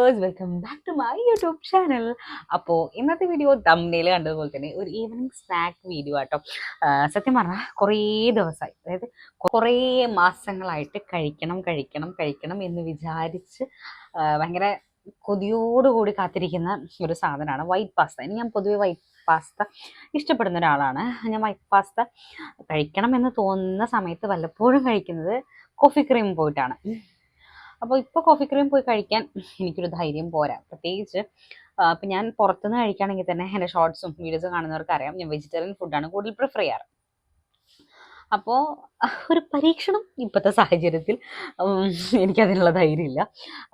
Welcome back to my YouTube channel അപ്പോൾ ഇന്നത്തെ video തമ്മിൽ കണ്ടതുപോലെ തന്നെ ഒരു ഈവനിങ് സ്നാക്ക് വീഡിയോ ആട്ടോ. സത്യം പറഞ്ഞാൽ കുറേ ദിവസമായി അതായത് കുറേ മാസങ്ങളായിട്ട് കഴിക്കണം കഴിക്കണം കഴിക്കണം എന്ന് വിചാരിച്ച് ഭയങ്കര കൊതിയോടുകൂടി കാത്തിരിക്കുന്ന ഒരു സാധനമാണ് വൈറ്റ് പാസ്ത ഇനി ഞാൻ പൊതുവെ വൈറ്റ് പാസ്ത ഇഷ്ടപ്പെടുന്ന ഒരാളാണ്. ഞാൻ വൈറ്റ് പാസ്ത കഴിക്കണം എന്ന് തോന്നുന്ന സമയത്ത് വല്ലപ്പോഴും കഴിക്കുന്നത് കോഫി ക്രീം പോയിട്ടാണ്. അപ്പോൾ ഇപ്പോൾ കോഫി ക്രീം പോയി കഴിക്കാൻ എനിക്കൊരു ധൈര്യം പോരാ. പ്രത്യേകിച്ച് അപ്പം ഞാൻ പുറത്തുനിന്ന് കഴിക്കുകയാണെങ്കിൽ തന്നെ എന്റെ ഷോർട്സും വീഡിയോസും കാണുന്നവർക്ക് അറിയാം. ഞാൻ വെജിറ്റേറിയൻ ഫുഡാണ് കൂടുതൽ പ്രിഫർ ചെയ്യാറ്. അപ്പോൾ ഒരു പരീക്ഷണം ഇപ്പോഴത്തെ സാഹചര്യത്തിൽ എനിക്കതിനുള്ള ധൈര്യമില്ല.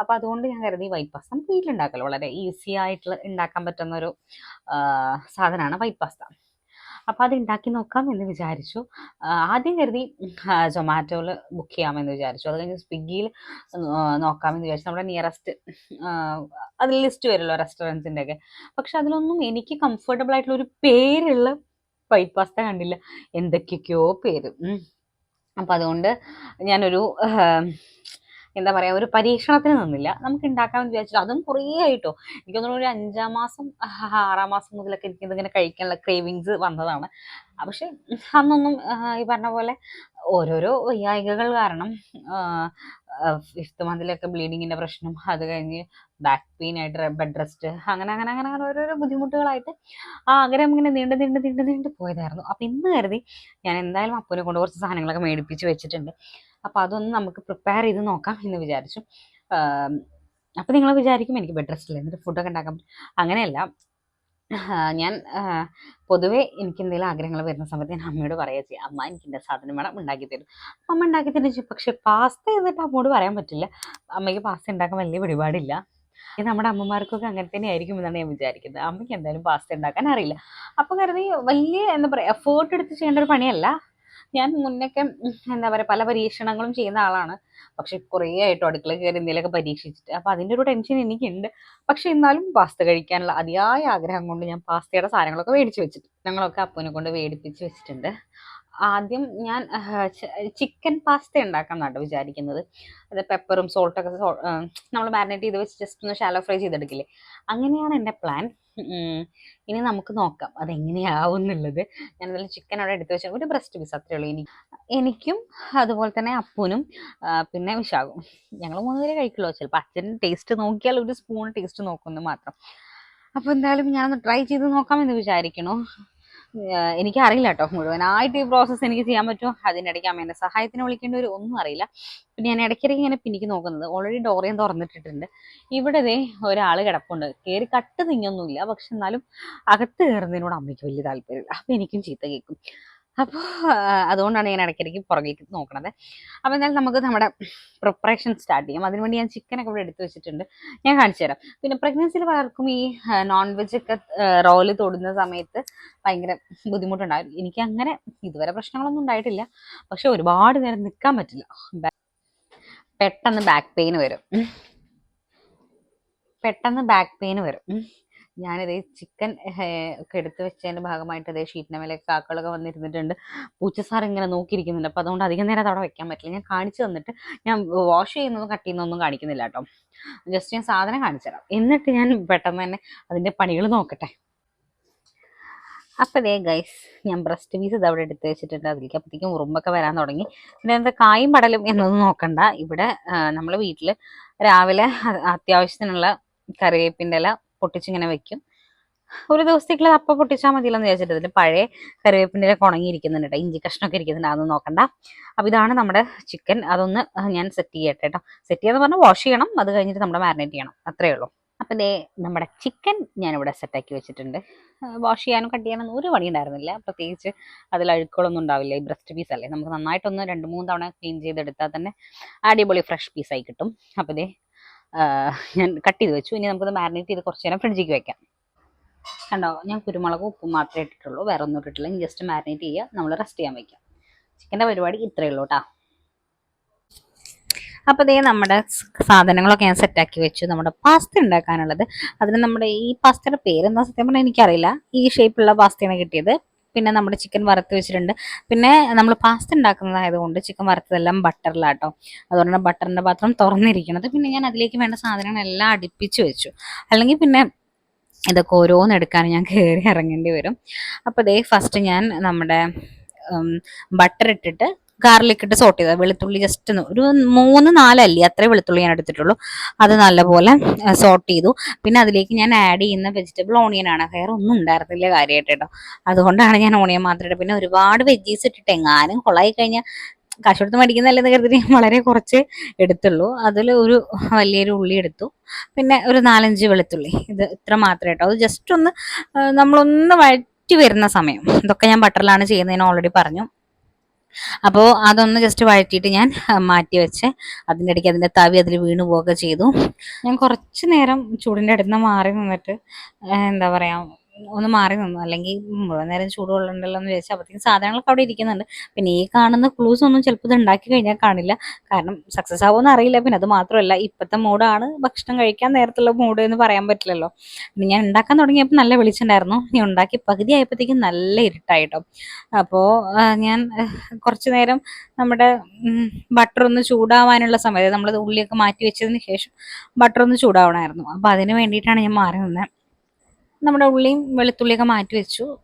അപ്പോൾ അതുകൊണ്ട് ഞാൻ കരുതി വൈറ്റ് പാസ്ത നമുക്ക് വീട്ടിലുണ്ടാക്കലോ. വളരെ ഈസി ആയിട്ട് ഉണ്ടാക്കാൻ പറ്റുന്ന ഒരു സാധനമാണ് വൈറ്റ് പാസ്ത അപ്പോൾ അത് ഉണ്ടാക്കി നോക്കാം എന്ന് വിചാരിച്ചു. ആദ്യം കരുതി സൊമാറ്റോയിൽ ബുക്ക് ചെയ്യാമെന്ന് വിചാരിച്ചു. അത് കഴിഞ്ഞ് സ്വിഗ്ഗിയിൽ നോക്കാമെന്ന് വിചാരിച്ചു. നമ്മുടെ നിയറസ്റ്റ് അതിൽ ലിസ്റ്റ് വരുമല്ലോ റെസ്റ്റോറന്റ്സിന്റെ ഒക്കെ പക്ഷെ അതിലൊന്നും എനിക്ക് കംഫർട്ടബിൾ ആയിട്ടുള്ള ഒരു പേരുള്ള വൈറ്റ് പാസ്ത കണ്ടില്ല. എന്തൊക്കെയൊക്കെയോ പേര്. അപ്പം അതുകൊണ്ട് ഞാനൊരു എന്താ പറയുക ഒരു പരീക്ഷണത്തിന് നിന്നില്ല. നമുക്ക് ഉണ്ടാക്കാമെന്ന് വിചാരിച്ചു അതും കുറേ ആയിട്ടോ. എനിക്ക് തോന്നുന്നു ഒരു അഞ്ചാം മാസം ആറാം മാസം മുതലൊക്കെ എനിക്ക് ഇതിങ്ങനെ കഴിക്കാനുള്ള ക്രേവിങ്സ് വന്നതാണ്. പക്ഷെ അന്നൊന്നും ഈ പറഞ്ഞ പോലെ ഓരോരോ വയ്യായികകൾ കാരണം ഫിഫ്ത്ത് മന്തിലൊക്കെ ബ്ലീഡിങ്ങിന്റെ പ്രശ്നം അത് കഴിഞ്ഞ് ബാക്ക് പെയിൻ ആയിട്ട് ബെഡ് റെസ്റ്റ് അങ്ങനെ അങ്ങനെ അങ്ങനെ അങ്ങനെ ഓരോരോ ബുദ്ധിമുട്ടുകളായിട്ട് ആ ആഗ്രഹം ഇങ്ങനെ നീണ്ട് നീണ്ട് നീണ്ട് നീണ്ട് പോയതായിരുന്നു. അപ്പം ഇന്ന് കരുതി ഞാൻ എന്തായാലും അപ്പനെ കൊണ്ട് കുറച്ച് സാധനങ്ങളൊക്കെ മേടിപ്പിച്ച് വെച്ചിട്ടുണ്ട്. അപ്പോൾ അതൊന്ന് നമുക്ക് പ്രിപ്പയർ ചെയ്ത് നോക്കാം എന്ന് വിചാരിച്ചു. അപ്പോൾ നിങ്ങൾ വിചാരിക്കും എനിക്ക് ബെഡ് റെസ്റ്റ് ഇല്ല എന്നിട്ട് ഫുഡൊക്കെ ഉണ്ടാക്കാൻ അങ്ങനെയല്ല. ഞാൻ പൊതുവേ എനിക്ക് എന്തെങ്കിലും ആഗ്രഹങ്ങൾ വരുന്ന സമയത്ത് ഞാൻ അമ്മയോട് പറയുക അമ്മ എനിക്ക് എന്റെ സാധനം വേണം ഉണ്ടാക്കി തരും. അമ്മ ഉണ്ടാക്കി തരും പക്ഷെ പാസ്ത എന്നിട്ട് അമ്മയോട് പറയാൻ പറ്റില്ല. അമ്മയ്ക്ക് പാസ്ത ഉണ്ടാക്കാൻ വലിയ പിടിപാടില്ല. നമ്മുടെ അമ്മമാർക്കൊക്കെ അങ്ങനെ തന്നെ ആയിരിക്കും എന്നാണ് ഞാൻ വിചാരിക്കുന്നത്. അമ്മയ്ക്ക് എന്തായാലും പാസ്ത ഉണ്ടാക്കാൻ അറിയില്ല. അപ്പോൾ കരുതി വലിയ എന്താ പറയുക എഫേർട്ട് എടുത്ത് ചെയ്യേണ്ട ഒരു പണിയല്ല. ഞാൻ മുന്നൊക്കെ എന്താ പറയുക പല പരീക്ഷണങ്ങളും ചെയ്യുന്ന ആളാണ്. പക്ഷെ കുറേ ആയിട്ട് അടുക്കള കയറി എന്തെങ്കിലുമൊക്കെ പരീക്ഷിച്ചിട്ട്. അപ്പം അതിന്റെ ഒരു ടെൻഷൻ എനിക്കുണ്ട്. പക്ഷെ എന്നാലും പാസ്ത കഴിക്കാനുള്ള അതിയായ ആഗ്രഹം കൊണ്ട് ഞാൻ പാസ്തയുടെ സാധനങ്ങളൊക്കെ മേടിച്ച് വെച്ചിട്ട് ഞങ്ങളൊക്കെ അപ്പനെ കൊണ്ട് മേടിപ്പിച്ച് വെച്ചിട്ടുണ്ട്. ആദ്യം ഞാൻ ചിക്കൻ പാസ്ത ഉണ്ടാക്കാമെന്നാണ് വിചാരിക്കുന്നത്. അത് പെപ്പറും സോൾട്ടൊക്കെ നമ്മൾ മാരിനേറ്റ് ചെയ്ത് വെച്ച് ജസ്റ്റ് ഒന്ന് ഷാലോ ഫ്രൈ ചെയ്തെടുക്കില്ലേ? അങ്ങനെയാണ് എന്റെ പ്ലാൻ. ഇനി നമുക്ക് നോക്കാം അതെങ്ങനെയാവും എന്നുള്ളത് ഞാൻ നല്ല ചിക്കൻ അവിടെ എടുത്തു വെച്ചാൽ ഒരു ബ്രസ്റ്റ് പീസ് അത്രേ ഉള്ളൂ. ഇനി എനിക്കും അതുപോലെ തന്നെ അപ്പൂനും പിന്നെ വിശാഖും. ഞങ്ങൾ മൂന്ന് പേരെ കഴിക്കുള്ളൂ. ചിലപ്പോൾ അച്ഛൻ ടേസ്റ്റ് നോക്കിയാൽ ഒരു സ്പൂൺ ടേസ്റ്റ് നോക്കുന്നു മാത്രം. അപ്പോൾ എന്തായാലും ഞാനൊന്ന് ട്രൈ ചെയ്ത് നോക്കാമെന്ന് ആഹ് എനിക്കറിയില്ല കേട്ടോ മുഴുവനായിട്ട് ഈ പ്രോസസ്സ് എനിക്ക് ചെയ്യാൻ പറ്റുമോ? അതിനിടയ്ക്ക് അമ്മേന്റെ സഹായത്തിന് വിളിക്കേണ്ട ഒരു ഒന്നും അറിയില്ല. പിന്നെ ഞാൻ ഇടയ്ക്കിടയ്ക്ക് ഇങ്ങനെ പിന്നിക്ക് നോക്കുന്നത്. ഓൾറെഡി ഡോറിയും തുറന്നിട്ടിട്ടുണ്ട്. ഇവിടെ ദേ ഒരാൾ കിടപ്പുണ്ട്. കയറി കട്ട് തിങ്ങൊന്നുമില്ല. പക്ഷെ എന്നാലും അകത്ത് കയറുന്നതിനോട് അമ്മയ്ക്ക് വലിയ താല്പര്യമില്ല. അപ്പം എനിക്കും ചീത്ത കേൾക്കും. അപ്പോൾ അതുകൊണ്ടാണ് ഞാൻ ഇടയ്ക്കിടയ്ക്ക് പുറകിലേക്ക് നോക്കണത്. അപ്പോൾ എന്നാൽ നമുക്ക് നമ്മുടെ പ്രിപ്പറേഷൻ സ്റ്റാർട്ട് ചെയ്യാം. അതിനുവേണ്ടി ഞാൻ ചിക്കനൊക്കെ ഇവിടെ എടുത്തു വെച്ചിട്ടുണ്ട്. ഞാൻ കാണിച്ചു തരാം. പിന്നെ പ്രഗ്നൻസിയിൽ പലർക്കും ഈ നോൺ വെജ് ഒക്കെ റോൽ തൊടുന്ന സമയത്ത് ഭയങ്കര ബുദ്ധിമുട്ടുണ്ടാകും. എനിക്ക് അങ്ങനെ ഇതുവരെ പ്രശ്നങ്ങളൊന്നും ഉണ്ടായിട്ടില്ല. പക്ഷെ ഒരുപാട് നേരം നിൽക്കാൻ പറ്റില്ല. പെട്ടെന്ന് ബാക്ക് പെയിൻ വരും. പെട്ടെന്ന് ബാക്ക് പെയിൻ വരും. ഞാനിത് ചിക്കൻ ഒക്കെ എടുത്തു വെച്ചതിന്റെ ഭാഗമായിട്ട് ഇതേ ഷീറ്റിന്റെ മേലെ കാക്കകളൊക്കെ വന്നിരുന്നിട്ടുണ്ട്. പൂച്ച സാർ ഇങ്ങനെ നോക്കിയിരിക്കുന്നുണ്ട്. അപ്പോൾ അതുകൊണ്ട് അധികം നേരം അത് അവിടെ വെക്കാൻ പറ്റില്ല. ഞാൻ കാണിച്ചു തന്നിട്ട് ഞാൻ വാഷ് ചെയ്യുന്നതും കട്ട് ചെയ്യുന്നതൊന്നും കാണിക്കുന്നില്ല കേട്ടോ. ജസ്റ്റ് ഞാൻ സാധനം കാണിച്ചു തരാം. എന്നിട്ട് ഞാൻ പെട്ടെന്ന് തന്നെ അതിന്റെ പണികൾ നോക്കട്ടെ. അപ്പോൾ ദേ ഗൈസ് ഞാൻ ബ്രസ്റ്റ് പീസ് ഇതവിടെ എടുത്ത് വെച്ചിട്ടുണ്ട്. അതിലേക്ക് അപ്പോഴത്തേക്കും ഉറുമ്പൊക്കെ വരാൻ തുടങ്ങി. പിന്നെ എന്താ കായും പടലും എന്നൊന്നും നോക്കണ്ട. ഇവിടെ നമ്മൾ വീട്ടിൽ രാവിലെ അത്യാവശ്യത്തിനുള്ള കറിവേപ്പിന്റെ ഇല പൊട്ടിച്ചിങ്ങനെ വെക്കും. ഒരു ദിവസത്തേക്കുള്ളത് അപ്പം പൊട്ടിച്ചാൽ മതിയല്ലോ എന്ന് വിചാരിച്ചിട്ട് ഇതിൽ പഴയ കറിവേപ്പിന്റെ ഉണങ്ങിയിരിക്കുന്നുണ്ട് കേട്ടോ ഇഞ്ചി കഷ്ണമൊക്കെ ഇരിക്കുന്നുണ്ട്. അതൊന്നും നോക്കണ്ട. അപ്പോൾ ഇതാണ് നമ്മുടെ ചിക്കൻ അതൊന്ന് ഞാൻ സെറ്റ് ചെയ്യട്ടെ കേട്ടോ സെറ്റ് ചെയ്യാന്ന് പറഞ്ഞാൽ വാഷ് ചെയ്യണം. അത് കഴിഞ്ഞിട്ട് നമ്മൾ മാരിനേറ്റ് ചെയ്യണം. അത്രയേ ഉള്ളൂ. അപ്പം ദേ നമ്മുടെ ചിക്കൻ ഞാനിവിടെ സെറ്റാക്കി വെച്ചിട്ടുണ്ട്. വാഷ് ചെയ്യാനും കട്ട് ചെയ്യാനും ഒരു പണി ഉണ്ടായിരുന്നില്ല. പ്രത്യേകിച്ച് അതിൽ അഴുക്കുകളൊന്നും ഉണ്ടാവില്ല. ഈ ബ്രസ്റ്റ് പീസ് അല്ലേ? നമുക്ക് നന്നായിട്ടൊന്ന് രണ്ട് മൂന്ന് തവണ ക്ലീൻ ചെയ്തെടുത്താൽ തന്നെ അടിപൊളി ഫ്രഷ് പീസായി കിട്ടും. അപ്പം ഇതേ ഞാൻ കട്ട് ചെയ്ത് വെച്ചു. ഇനി നമുക്കത് മാരിനേറ്റ് ചെയ്ത് കുറച്ച് നേരം ഫ്രിഡ്ജിക്ക് വെക്കാം. കണ്ടോ? ഞാൻ കുരുമുളക് ഉപ്പും മാത്രമേ ഇട്ടിട്ടുള്ളൂ. വേറെ ഒന്നും ഇട്ടിട്ടില്ല. ജസ്റ്റ് മാരിനേറ്റ് ചെയ്യുക. നമ്മൾ റെസ്റ്റ് ചെയ്യാൻ വെക്കാം. ചിക്കന്റെ പരിപാടി ഇത്രയേ ഉള്ളൂ കേട്ടോ അപ്പോൾ ഇതേ നമ്മുടെ സാധനങ്ങളൊക്കെ ഞാൻ സെറ്റാക്കി വെച്ചു. നമ്മുടെ പാസ്ത ഉണ്ടാക്കാനുള്ളത്. അതിന് നമ്മുടെ ഈ പാസ്തയുടെ പേരെന്താ സത്യം പറഞ്ഞാൽ എനിക്കറിയില്ല. ഈ ഷേപ്പുള്ള പാസ്തയാണ് കിട്ടിയത്. പിന്നെ നമ്മുടെ ചിക്കൻ വറുത്ത് വെച്ചിട്ടുണ്ട്. പിന്നെ നമ്മൾ പാസ്ത ഉണ്ടാക്കുന്നതായതുകൊണ്ട് ചിക്കൻ വറുത്തതെല്ലാം ബട്ടറിലാട്ടോ. അതുകൊണ്ടാണ് ബട്ടറിന്റെ പാത്രം തുറന്നിരിക്കുന്നത്. പിന്നെ ഞാൻ അതിലേക്ക് വേണ്ട സാധനങ്ങളെല്ലാം അടുപ്പിച്ച് വെച്ചു. അല്ലെങ്കിൽ പിന്നെ ഇതൊക്കെ ഓരോന്ന് എടുക്കാൻ ഞാൻ കയറി ഇറങ്ങേണ്ടി വരും. അപ്പോൾ ദേ ഫസ്റ്റ് ഞാൻ നമ്മുടെ ബട്ടർ ഇട്ടിട്ട് ഗാർലിക് ഇട്ട് സോട്ട് ചെയ്തത് വെളുത്തുള്ളി ജസ്റ്റ് ഒരു മൂന്ന് നാലല്ലേ അത്രേ വെളുത്തുള്ളി ഞാൻ എടുത്തിട്ടുള്ളൂ. അത് നല്ലപോലെ സോട്ട് ചെയ്തു. പിന്നെ അതിലേക്ക് ഞാൻ ആഡ് ചെയ്യുന്ന വെജിറ്റബിൾ ഓണിയൻ ആണ്. വേറെ ഒന്നും ഉണ്ടായിരുന്നില്ല കാര്യമായിട്ട് കേട്ടോ. അതുകൊണ്ടാണ് ഞാൻ ഓണിയൻ മാത്രം ഇട്ടത്. പിന്നെ ഒരുപാട് വെജീസ് ഇട്ടിട്ട് എങ്ങാനും കൊളായി കഴിഞ്ഞാൽ കാശ് കൊടുത്ത് മേടിക്കുന്നതല്ലെന്ന് കരുതി വളരെ കുറച്ച് എടുത്തുള്ളൂ. അതിൽ ഒരു വലിയൊരു ഉള്ളി എടുത്തു. പിന്നെ ഒരു നാലഞ്ച് വെളുത്തുള്ളി. ഇത് ഇത്ര മാത്രമേ കേട്ടോ അത് ജസ്റ്റ് ഒന്ന് നമ്മളൊന്ന് വഴറ്റി വരുന്ന സമയം. ഇതൊക്കെ ഞാൻ ബട്ടറിലാണ് ചെയ്യുന്നതിന് ഓൾറെഡി പറഞ്ഞു. അപ്പോൾ അതൊന്ന് ജസ്റ്റ് വഴറ്റിയിട്ട് ഞാൻ മാറ്റി വെച്ച് അതിന്റെ ഇടയ്ക്ക് അതിന്റെ തവി അതിൽ വീണു പോവുക ചെയ്തു. ഞാൻ കുറച്ച് നേരം ചൂടിന്റെ അടുത്ത് നിന്ന് മാറി നിന്നിട്ട് എന്താ പറയുക ഒന്ന് മാറി നിന്നു. അല്ലെങ്കിൽ മുഴുവൻ നേരം ചൂടുകൊള്ളുണ്ടല്ലോ എന്ന് വിചാരിച്ചു അപ്പോഴത്തേക്കും സാധനങ്ങളൊക്കെ അവിടെ ഇരിക്കുന്നുണ്ട്. പിന്നെ ഈ കാണുന്ന ക്ലൂസ് ഒന്നും ചിലപ്പോൾ ഇത് ഉണ്ടാക്കി കഴിഞ്ഞാൽ കാണില്ല. കാരണം സക്സസ് ആവുമെന്ന് അറിയില്ല. പിന്നെ അത് മാത്രമല്ല ഇപ്പോഴത്തെ മൂഡാണ് ഭക്ഷണം കഴിക്കാൻ നേരത്തുള്ള മൂഡ് എന്ന് പറയാൻ പറ്റില്ലല്ലോ. പിന്നെ ഞാൻ ഉണ്ടാക്കാൻ തുടങ്ങിയപ്പോൾ നല്ല വിളിച്ചിട്ടുണ്ടായിരുന്നു ഞാൻ ഉണ്ടാക്കി പകുതി ആയപ്പോഴത്തേക്കും നല്ല ഇരുട്ടായിട്ടോ. അപ്പോൾ ഞാൻ കുറച്ച് നേരം നമ്മുടെ ബട്ടർ ഒന്ന് ചൂടാവാനുള്ള സമയത്ത് നമ്മൾ ഉള്ളിയൊക്കെ മാറ്റി വെച്ചതിന് ശേഷം ബട്ടർ ഒന്ന് ചൂടാവണമായിരുന്നു. അപ്പോൾ അതിന് വേണ്ടിയിട്ടാണ് ഞാൻ മാറി നിന്നത് നമ്മുടെ ഉള്ളിയും വെളുത്തുള്ളിയൊക്കെ മാറ്റി വെച്ചു.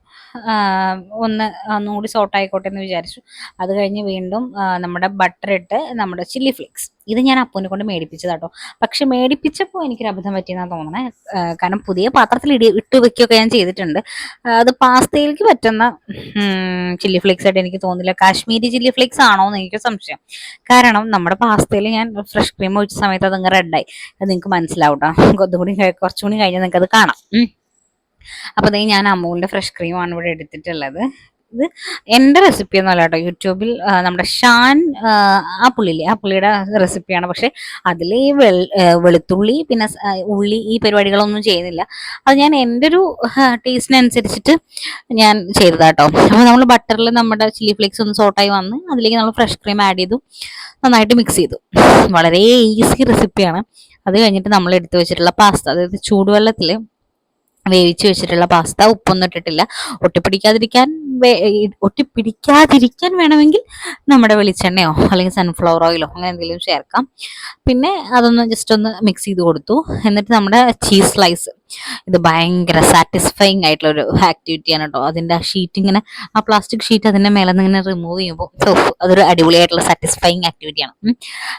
ഒന്ന് ഒന്നുകൂടി സോട്ട് ആയിക്കോട്ടെ എന്ന് വിചാരിച്ചു. അത് കഴിഞ്ഞ് വീണ്ടും നമ്മുടെ ബട്ടർ ഇട്ട് നമ്മുടെ ചില്ലി ഫ്ലേക്സ് ഇത് ഞാൻ അപ്പൂനെ കൊണ്ട് മേടിപ്പിച്ചത് കേട്ടോ പക്ഷെ മേടിപ്പിച്ചപ്പോൾ എനിക്കൊരു അബദ്ധം പറ്റിയെന്നാണ് തോന്നണേ. കാരണം പുതിയ പാത്രത്തിൽ ഇടി ഇട്ട് വെക്കുകയൊക്കെ ഞാൻ ചെയ്തിട്ടുണ്ട്. അത് പാസ്തയിലേക്ക് പറ്റുന്ന ചില്ലി ഫ്ലേക്സ് ആയിട്ട് എനിക്ക് തോന്നില്ല കാശ്മീരി ചില്ലി ഫ്ലേക്സ് ആണോ എന്ന് എനിക്ക് സംശയം. കാരണം നമ്മുടെ പാസ്തയിൽ ഞാൻ ഫ്രഷ് ക്രീം ഒഴിച്ച സമയത്ത് അതങ്ങ് റെഡായി അത് നിങ്ങൾക്ക് മനസ്സിലാവും കേട്ടോ കഴി- കുറച്ചുകൂടി കഴിഞ്ഞാൽ നിങ്ങൾക്ക് അത് കാണാം. അപ്പോൾ ദേ ഞാൻ അമൂലിന്റെ ഫ്രഷ് ക്രീമാണ് ഇവിടെ എടുത്തിട്ടുള്ളത്. ഇത് എന്റെ റെസിപ്പി ഒന്നുമല്ല കേട്ടോ. യൂട്യൂബിൽ നമ്മുടെ ഷാൻ ആ, പുള്ളിയില്ലേ ആ പുള്ളിയുടെ റെസിപ്പിയാണ് പക്ഷെ അതിൽ ഈ വെളുത്തുള്ളി പിന്നെ ഉള്ളി ഈ പരിപാടികളൊന്നും ചെയ്യുന്നില്ല. അത് ഞാൻ എന്റെ ഒരു ടേസ്റ്റിനനുസരിച്ചിട്ട് ഞാൻ ചെയ്തതാട്ടോ അപ്പോൾ നമ്മൾ ബട്ടറിൽ നമ്മുടെ ചില്ലി ഫ്ലേക്സ് ഒന്ന് സോട്ടായി വന്ന് അതിലേക്ക് നമ്മൾ ഫ്രഷ് ക്രീം ആഡ് ചെയ്തു നന്നായിട്ട് മിക്സ് ചെയ്തു. വളരെ ഈസി റെസിപ്പിയാണ് അത് കഴിഞ്ഞിട്ട് നമ്മൾ എടുത്തു വെച്ചിട്ടുള്ള പാസ്ത അതായത് ചൂടുവെള്ളത്തിൽ വേവിച്ച് വെച്ചിട്ടുള്ള പാസ്ത ഉപ്പൊന്നും ഇട്ടിട്ടില്ല. ഒട്ടിപ്പിടിക്കാതിരിക്കാൻ ഒട്ടിപ്പിടിക്കാതിരിക്കാൻ വേണമെങ്കിൽ നമ്മുടെ വെളിച്ചെണ്ണയോ അല്ലെങ്കിൽ സൺഫ്ലവർ ഓയിലോ അങ്ങനെ എന്തെങ്കിലും ചേർക്കാം. പിന്നെ അതൊന്ന് ജസ്റ്റ് ഒന്ന് മിക്സ് ചെയ്ത് കൊടുത്തു. എന്നിട്ട് നമ്മുടെ ചീസ് സ്ലൈസ് ഇത് ഭയങ്കര സാറ്റിസ്ഫൈങ് ആയിട്ടുള്ള ഒരു ആക്ടിവിറ്റിയാണ് കേട്ടോ അതിന്റെ ആ ഷീറ്റ് ഇങ്ങനെ ആ പ്ലാസ്റ്റിക് ഷീറ്റ് അതിന്റെ മേലെ നിന്ന് ഇങ്ങനെ റിമൂവ് ചെയ്യുമ്പോൾ അതൊരു അടിപൊളിയായിട്ടുള്ള സാറ്റിസ്ഫൈങ് ആക്ടിവിറ്റിയാണ്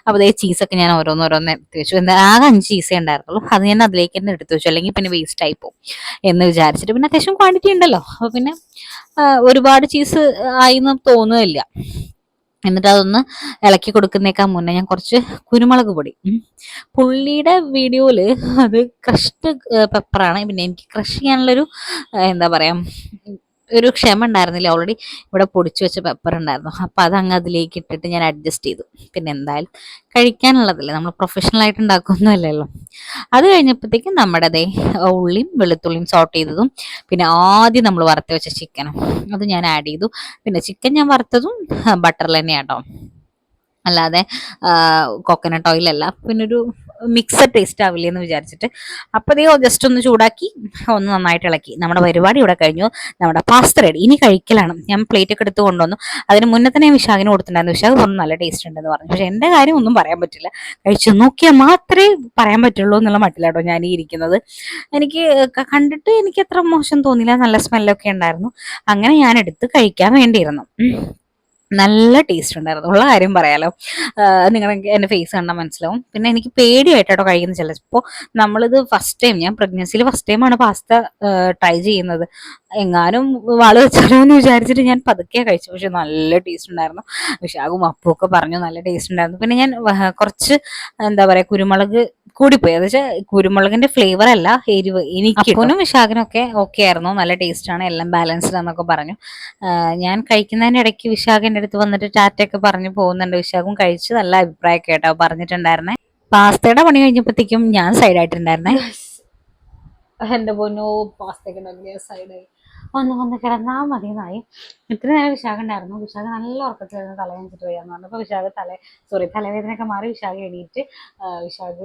അപ്പോൾ അതേ ചീസൊക്കെ ഞാൻ ഓരോന്നോരോന്ന് എടുത്ത് വെച്ചു. എന്താ ആകെ അഞ്ച് ചീസേ ഉണ്ടായിരുന്നുള്ളൂ. അത് ഞാൻ അതിലേക്ക് തന്നെ എടുത്തു വെച്ചു. അല്ലെങ്കിൽ പിന്നെ വേസ്റ്റ് ആയി പോകും എന്ന് വിചാരിച്ചിട്ട്. പിന്നെ അത്യാവശ്യം ക്വാണ്ടിറ്റി ഉണ്ടല്ലോ. അപ്പോൾ പിന്നെ ഒരുപാട് ചീസ് ആയി എന്ന് തോന്നുകയില്ല. എന്നിട്ട് അതൊന്ന് ഇളക്കി കൊടുക്കുന്നേക്കാൾ മുന്നേ ഞാൻ കുറച്ച് കുരുമുളക് പൊടി. പുള്ളിയുടെ വീഡിയോയിൽ അത് ക്രഷ്ഡ് പെപ്പറാണ് പിന്നെ എനിക്ക് ക്രഷ് ചെയ്യാനുള്ളൊരു എന്താ പറയുക ഒരു ക്ഷമ ഉണ്ടായിരുന്നില്ല. ഓൾറെഡി ഇവിടെ പൊടിച്ചു വെച്ച പെപ്പർ ഉണ്ടായിരുന്നു. അപ്പം അത് അങ്ങ് അതിലേക്ക് ഇട്ടിട്ട് ഞാൻ അഡ്ജസ്റ്റ് ചെയ്തു. പിന്നെ എന്തായാലും കഴിക്കാനുള്ളതല്ലേ? നമ്മൾ പ്രൊഫഷണൽ ആയിട്ട് ഉണ്ടാക്കുന്നതല്ലല്ലോ അത് കഴിഞ്ഞപ്പോഴത്തേക്കും നമ്മുടെ ദേ ഉള്ളിയും വെളുത്തുള്ളിയും സോട്ട് ചെയ്തതും പിന്നെ ആദ്യം നമ്മൾ വറുത്ത് വെച്ച ചിക്കനും അത് ഞാൻ ആഡ് ചെയ്തു. പിന്നെ ചിക്കൻ ഞാൻ വറുത്തതും ബട്ടറിൽ തന്നെയാട്ടോ അല്ലാതെ കോക്കനട്ട് ഓയിലല്ല പിന്നൊരു മിക്സഡ് ടേസ്റ്റ് ആവില്ലേ എന്ന് വിചാരിച്ചിട്ട്. അപ്പോൾ അതേ ജസ്റ്റ് ഒന്ന് ചൂടാക്കി ഒന്ന് നന്നായിട്ട് ഇളക്കി. നമ്മുടെ പരിപാടി ഇവിടെ കഴിഞ്ഞു. നമ്മുടെ പാസ്ത റെഡി ഇനി കഴിക്കലാണ്. ഞാൻ പ്ലേറ്റ് ഒക്കെ എടുത്ത് കൊണ്ടുവന്നു. അതിന് മുന്നേ തന്നെ വിശാഖിന് കൊടുത്തിട്ടുണ്ടായിരുന്നു. വിശാഖ് പറഞ്ഞു നല്ല ടേസ്റ്റ് ഉണ്ടെന്ന് പറഞ്ഞു. പക്ഷെ എന്റെ കാര്യം ഒന്നും പറയാൻ പറ്റില്ല. കഴിച്ചു. നോക്കിയാൽ മാത്രമേ പറയാൻ പറ്റുള്ളൂ എന്നുള്ള മട്ടിലാട്ടോ ഞാൻ ഈ ഇരിക്കുന്നത്. എനിക്ക് കണ്ടിട്ട് എനിക്ക് അത്ര മോശം തോന്നിയില്ല. നല്ല സ്മെല്ലൊക്കെ ഉണ്ടായിരുന്നു. അങ്ങനെ ഞാൻ എടുത്ത് കഴിക്കാൻ വേണ്ടിയിരുന്നു. നല്ല ടേസ്റ്റ് ഉണ്ടായിരുന്നു. ഉള്ള കാര്യം പറയാലോ. നിങ്ങൾ എന്റെ ഫേസ് കണ്ടാൽ മനസ്സിലാവും. പിന്നെ എനിക്ക് പേടിയായിട്ടോ കഴിക്കുന്നത് ചിലപ്പോൾ നമ്മളിത് ഫസ്റ്റ് ടൈം ഞാൻ പ്രഗ്നൻസിയിൽ ഫസ്റ്റ് ടൈമാണ് പാസ്ത ട്രൈ ചെയ്യുന്നത്. എങ്ങാനും വാൾ വെച്ചാലോ എന്ന് വിചാരിച്ചിട്ട് ഞാൻ പതുക്കെ കഴിച്ചു. പക്ഷെ നല്ല ടേസ്റ്റ് ഉണ്ടായിരുന്നു. വിശാഖും അപ്പും ഒക്കെ പറഞ്ഞു നല്ല ടേസ്റ്റ് ഉണ്ടായിരുന്നു. പിന്നെ ഞാൻ കുറച്ച് എന്താ പറയുക കുരുമുളക് കൂടിപ്പോയി. അത് വെച്ചാൽ കുരുമുളകിന്റെ ഫ്ലേവർ അല്ല എരിവ്. എനിക്ക് അപ്പനും വിശാഖനൊക്കെ ഓക്കെ ആയിരുന്നു. നല്ല ടേസ്റ്റ് ആണ്. എല്ലാം ബാലൻസ്ഡ് ആണെന്നൊക്കെ പറഞ്ഞു. ഞാൻ കഴിക്കുന്നതിന്റെ ഇടയ്ക്ക് വിശാഖ് എന്റെ അടുത്ത് വന്നിട്ട് ടാറ്റയൊക്കെ പറഞ്ഞു പോകുന്നുണ്ട്. വിശാഖും കഴിച്ച് നല്ല അഭിപ്രായമൊക്കെ കേട്ടോ പറഞ്ഞിട്ടുണ്ടായിരുന്നേ. പാസ്തയുടെ പണി കഴിഞ്ഞപ്പോഴത്തേക്കും ഞാൻ സൈഡായിട്ടുണ്ടായിരുന്നേ എന്റെ പൊന്നോ സൈഡായി ഒന്ന് വന്ന് കിടന്നാ മതി എന്നായി ഇത്ര നേരം വിശാഖ ഉണ്ടായിരുന്നു. വിശാഖ നല്ല ഉറക്കത്തിലായിരുന്നു തല വെച്ചിട്ട് വയ്യാന്ന് പറഞ്ഞപ്പോ വിശാഖ തല സോറി തലവേദനയൊക്കെ മാറി വിശാഖ എണീറ്റ് വിശാഖ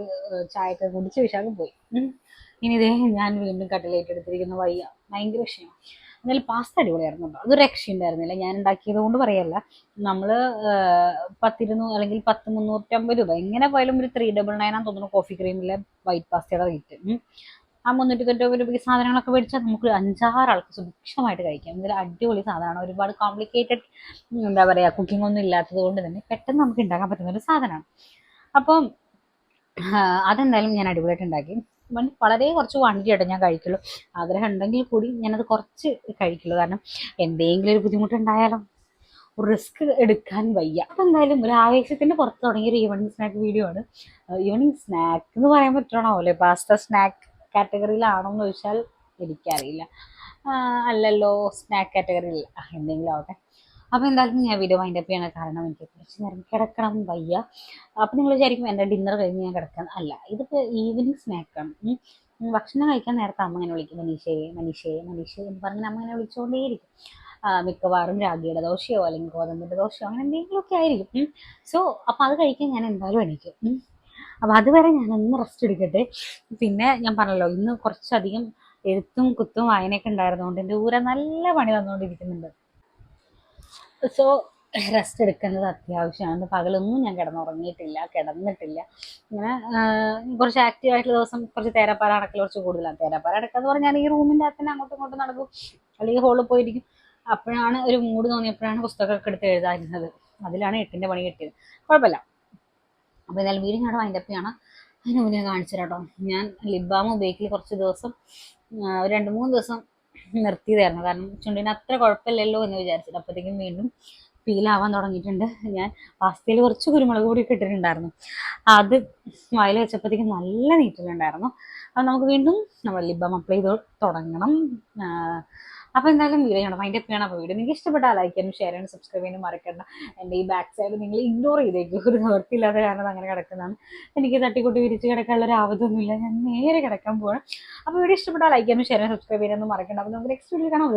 ചായയൊക്കെ കുടിച്ച് വിശാഖ് പോയി. ഇനി ഇതേ ഞാൻ വീണ്ടും കട്ടിലേറ്റ് എടുത്തിരിക്കുന്ന വയ്യ. ഭയങ്കര ക്ഷീണം എന്നാലും പാസ്ത അടിപൊളിയായിരുന്നു കേട്ടോ. അത് രക്ഷയുണ്ടായിരുന്നില്ല ഞാൻ ഉണ്ടാക്കിയത് കൊണ്ട് പറയല്ല. നമ്മൾ പത്തിരുന്നൂ അല്ലെങ്കിൽ പത്ത് മുന്നൂറ്റമ്പത് രൂപ. എങ്ങനെ പോയാലും ഒരു ത്രീ ഡബിൾ നയൻ ആണെന്ന് തോന്നുന്നു കോഫി ക്രീമിലെ വൈറ്റ് പാസ്തയുടെ റേറ്റ് ആ മുന്നൂറ്റി തൊണ്ണൂറ് രൂപയ്ക്ക് സാധനങ്ങളൊക്കെ മേടിച്ചാൽ നമുക്ക് അഞ്ചാറ് ആൾക്ക് സുഭിക്ഷമായിട്ട് കഴിക്കാം. ഇതിൽ അടിപൊളി സാധനമാണ്. ഒരുപാട് കോംപ്ലിക്കേറ്റഡ് എന്താ പറയുക കുക്കിംഗ് ഒന്നും ഇല്ലാത്തത് കൊണ്ട് തന്നെ പെട്ടെന്ന് നമുക്ക് ഉണ്ടാക്കാൻ പറ്റുന്ന ഒരു സാധനമാണ്. അപ്പം അതെന്തായാലും ഞാൻ അടിപൊളിയായിട്ട് ഉണ്ടാക്കി. വളരെ കുറച്ച് ക്വാണ്ടിറ്റി ആയിട്ട് ഞാൻ കഴിക്കുള്ളൂ. ആഗ്രഹം ഉണ്ടെങ്കിൽ കൂടി ഞാനത് കുറച്ച് കഴിക്കുള്ളൂ. കാരണം എന്തെങ്കിലും ഒരു ബുദ്ധിമുട്ടുണ്ടായാലോ? റിസ്ക് എടുക്കാൻ വയ്യ. അപ്പം എന്തായാലും ഒരു ആവേശത്തിന്റെ പുറത്ത് തുടങ്ങിയ ഒരു ഈവനിങ് സ്നാക്ക് വീഡിയോ ആണ്. ഈവനിങ് സ്നാക്ക് എന്ന് പറയാൻ പറ്റണോ അല്ലേ? പാസ്ത സ്നാക്ക് കാറ്റഗറിയിലാണോ എന്ന് ചോദിച്ചാൽ എനിക്കറിയില്ല. അല്ലല്ലോ സ്നാക്ക് കാറ്റഗറിയിൽ എന്തെങ്കിലും ആവട്ടെ. അപ്പോൾ എന്തായാലും ഞാൻ വീഡിയോ വൈൻഡ് അപ്പ് ചെയ്യണം കാരണം എനിക്ക് കുറച്ച് നേരം കിടക്കണം വയ്യ. അപ്പോൾ നിങ്ങൾ വിചാരിക്കും എന്റെ ഡിന്നർ കഴിഞ്ഞ് ഞാൻ കിടക്കാൻ അല്ല ഇതിപ്പോൾ ഈവനിങ് സ്നാക്കാണ് ഭക്ഷണം കഴിക്കാൻ നേരത്തെ അമ്മ ഇങ്ങനെ വിളിക്കും മനീഷയെ മനീഷയെ മനീഷയെ എന്ന് പറഞ്ഞ അമ്മ ഇങ്ങനെ വിളിച്ചുകൊണ്ടേയിരിക്കും മിക്കവാറും രാഗിയുടെ ദോശയോ അല്ലെങ്കിൽ ഗോതമ്പിന്റെ ദോശയോ അങ്ങനെ എന്തെങ്കിലുമൊക്കെ ആയിരിക്കും. സോ അപ്പോൾ അത് കഴിക്കാൻ ഞാൻ എന്തായാലും എണീക്കും. അപ്പോൾ അതുവരെ ഞാൻ ഒന്ന് റെസ്റ്റ് എടുക്കട്ടെ. പിന്നെ ഞാൻ പറഞ്ഞല്ലോ ഇന്ന് കുറച്ചധികം എഴുത്തും കുത്തും വായനയൊക്കെ ഉണ്ടായിരുന്നതുകൊണ്ട് എന്റെ ഊര നല്ല പണി തന്നുകൊണ്ടിരിക്കുന്നുണ്ട് സോ റെസ്റ്റ് എടുക്കുന്നത് അത്യാവശ്യമാണ്. പകലൊന്നും ഞാൻ കിടന്നുറങ്ങിയിട്ടില്ല കിടന്നിട്ടില്ല. ഇങ്ങനെ കുറച്ച് ആക്റ്റീവ് ആയിട്ടുള്ള ദിവസം കുറച്ച് തേരാപ്പാറ അടക്കൽ കുറച്ച് കൂടുതലാണ്. തേരാപ്പാറ അടക്കുക എന്ന് പറഞ്ഞാൽ ഈ റൂമിന്റെ അകത്ത് തന്നെ അങ്ങോട്ടും ഇങ്ങോട്ടും നടക്കും. അല്ലെങ്കിൽ ഹോളിൽ പോയിരിക്കും. അപ്പോഴാണ് ഒരു മൂഡ് തോന്നിയപ്പോഴാണ് പുസ്തകമൊക്കെ എടുത്ത് എഴുതാതിരുന്നത് അതിലാണ് എട്ടിന്റെ പണി കിട്ടിയത്. കുഴപ്പമില്ല. അപ്പോൾ എന്തായാലും വീടും ഞാൻ വൈൻഡപ്പ് ചെയ്യണം. അതിന് മുന്നേ കാണിച്ചു കേട്ടോ. ഞാൻ ലിബാം ഉപയോഗിക്കൽ കുറച്ച് ദിവസം രണ്ട് മൂന്ന് ദിവസം നിർത്തിയതായിരുന്നു. കാരണം ചുണ്ടിന് അത്ര കുഴപ്പമില്ലല്ലോ എന്ന് വിചാരിച്ചിട്ട് അപ്പോഴത്തേക്കും വീണ്ടും ഫീലാവാൻ തുടങ്ങിയിട്ടുണ്ട്. ഞാൻ പാസ്തയിൽ കുറച്ച് കുരുമുളക് പൊടി ഇട്ടിട്ടുണ്ടായിരുന്നു. അത് വായിൽ വെച്ചപ്പോഴത്തേക്കും നല്ല നീറ്റിലുണ്ടായിരുന്നു. അപ്പോൾ നമുക്ക് വീണ്ടും നമ്മൾ ലിബം അപ്ലൈ ചെയ്ത് തുടങ്ങണം. അപ്പോൾ എന്തായാലും വീഡിയോ ചെയ്യണം അപ്പ് ചെയ്യണം അപ്പോൾ വീഡിയോ നിങ്ങൾക്ക് ഇഷ്ടപ്പെട്ടാൽ ലൈക്ക് ചെയ്യാനും ഷെയർ ചെയ്യാനും സബ്സ്ക്രൈബ് ചെയ്യാനും മറക്കണം എന്റെ ഈ ബാക്ക് സൈഡ് നിങ്ങൾ ഇഗ്നോർ ചെയ്തേക്കും. ഒരു നിവർത്തിയില്ലാത്ത കാരണം അങ്ങനെ കിടക്കുന്നതാണ്. എനിക്ക് തട്ടിക്കൂട്ടി വിരിച്ച് കിടക്കാനുള്ള ഒരു ആവതൊന്നുമില്ല. ഞാൻ നേരെ കിടക്കാൻ പോകണം അപ്പോൾ വീഡിയോ ഇഷ്ടപ്പെട്ടാൽ ലൈക്ക് ചെയ്യാനും ഷെയർ ചെയ്യാനും സബ്സ്ക്രൈബ് ചെയ്യാനൊന്നും മറക്കണ്ട. അപ്പോൾ നമുക്ക് നെക്സ്റ്റ് വീഡിയോ കാണാം.